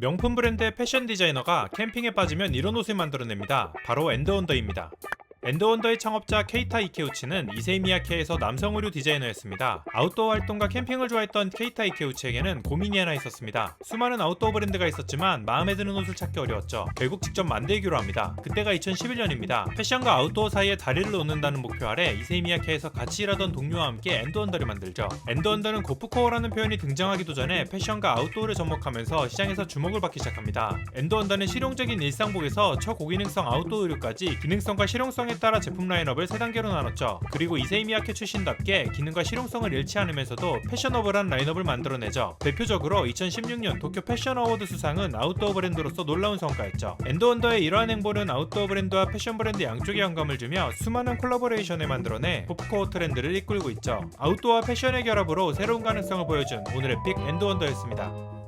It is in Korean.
명품 브랜드의 패션 디자이너가 캠핑에 빠지면 이런 옷을 만들어냅니다. 바로 엔더원더입니다. 엔더원더의 창업자 케이타 이케우치는 이세이 미야케에서 남성 의류 디자이너였습니다. 아웃도어 활동과 캠핑을 좋아했던 케이타 이케우치에게는 고민이 하나 있었습니다. 수많은 아웃도어 브랜드가 있었지만 마음에 드는 옷을 찾기 어려웠죠. 결국 직접 만들기로 합니다. 그때가 2011년입니다. 패션과 아웃도어 사이에 다리를 놓는다는 목표 아래 이세이 미야케에서 같이 일하던 동료와 함께 엔더원더를 만들죠. 엔더원더는 고프코어라는 표현이 등장하기도 전에 패션과 아웃도어를 접목하면서 시장에서 주목을 받기 시작합니다. 엔더원더는 실용적인 일상복에서 초고기능성 아웃도어 의류까지 기능성과 실용성 에 따라 제품 라인업을 세 단계로 나눴죠. 그리고 이세이 미야케 출신답게 기능과 실용성을 잃지 않으면서도 패셔너블한 라인업을 만들어내죠. 대표적으로 2016년 도쿄 패션 어워드 수상은 아웃도어 브랜드로서 놀라운 성과였죠. 엔더원더의 이러한 행보는 아웃도어 브랜드와 패션 브랜드 양쪽에 영감을 주며 수많은 콜라보레이션을 만들어내 pop코어 트렌드를 이끌고 있죠. 아웃도어와 패션의 결합으로 새로운 가능성을 보여준 오늘의 픽 엔더원더였습니다.